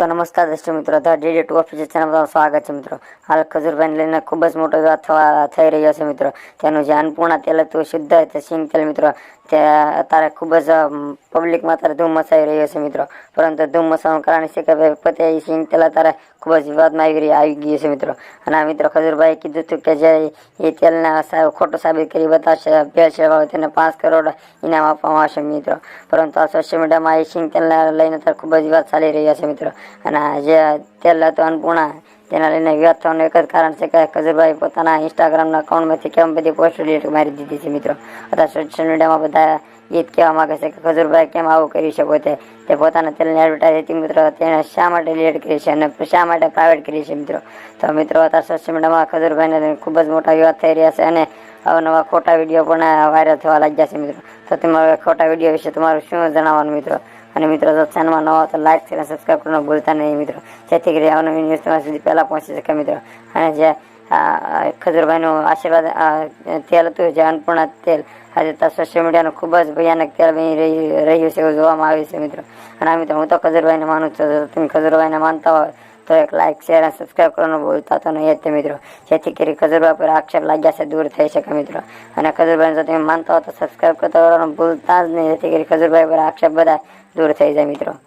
તો નમસ્કાર દર્શક મિત્રો the DD two official channel પર સ્વાગત છે મિત્રો. હાલ ખજૂરભાઈને લઈને ખૂબ જ મોટો વિવાદ થવા, થઈ રહ્યો છે મિત્રો. તેનું જે અન્નપૂર્ણા તેલ હતું શુદ્ધ તે સિંગ તેલ મિત્રો. તે અત્યારે ખૂબ જ પબ્લિકમાં અત્યારે ધૂમ મચાવી રહ્યો છે મિત્રો. પરંતુ ધૂમ મચાવવાનું કારણ છે કે પોતે એ સિંગ તેલ અત્યારે ખૂબ જ વિવાદમાં આવી આવી ગયું છે મિત્રો. અને આ મિત્રો ખજૂરભાઈએ કીધું હતું કે જે એ તેલને ખોટો સાબિત કરી બતાવશે ભેળસેળ તેને પાંચ કરોડ ઇનામ આપવામાં આવશે મિત્રો. પરંતુ આ સોશિયલ મીડિયામાં એ સિંગ તેલને લઈને અત્યારે ખૂબ જ વિવાદ ચાલી રહ્યા છે મિત્રો. અને જે તેલ હતો અન્નપૂર્ણા તેના લઈને વિવાદ થવાનું એક જ કારણ છે કે ખજુરભાઈ પોતાના ઇન્સ્ટાગ્રામના અકાઉન્ટમાંથી કેમ બધી પોસ્ટ ડિલીટ મારી દીધી છે મિત્રો. અત્યારે સોશિયલ મીડિયામાં બધા જ કહેવા માંગે છે કે ખજુરભાઈ કેમ આવું કરી શકો તે? તે પોતાના તેલની એડવર્ટાઇઝ હતી મિત્રો તેણે શા માટે ડિલીટ કરી છે અને શા માટે પ્રાઇવેટ કરી છે મિત્રો? તો મિત્રો અત્યારે સોશિયલ મીડિયામાં ખજૂરભાઈને ખૂબ જ મોટા વિવાદ થઈ રહ્યા છે અને અવનવા ખોટા વીડિયો પણ વાયરલ થવા લાગ્યા છે મિત્રો. તો તમારા ખોટા વીડિયો વિશે તમારું શું જણાવવાનું મિત્રો? અને મિત્રો, જો ચેનલમાં નવા તો લાઈક અને સબસ્ક્રાઈબ કરવાનું ભૂલતા નહીં મિત્રો. જેથી કરી અવનવી ન્યૂઝ તમારા સુધી પહેલાં પહોંચી શકે મિત્રો. અને જે ખજૂરભાઈનું આશીર્વાદ તેલ હતું જે અન્નપૂર્ણા તેલ, આજે તો સોશિયલ મીડિયાનું ખૂબ જ ભયાનક તેલ બની રહી- રહ્યું છે, એવું જોવામાં આવ્યું છે મિત્રો. અને આ મિત્રો, હું તો ખજૂરભાઈને માનું છું. તમે ખજૂરભાઈને માનતા હોય તો એક લાઈક શેર અને સબસ્ક્રાઈબ કરવાનું ભૂલતા. તો નહીં જ મિત્રો. જેથી કરી ખજૂરભાઈ પર આક્ષેપ લાગ્યા છે, દૂર થઈ શકે મિત્રો. અને ખજુરભાઈ જો તમે માનતા હો તો સબસ્ક્રાઈબ કરતા કરવાનું ભૂલતા જ નહીં. જેથી કરી ખજુરભાઈ પર આક્ષેપ બધા દૂર થઈ જાય મિત્રો.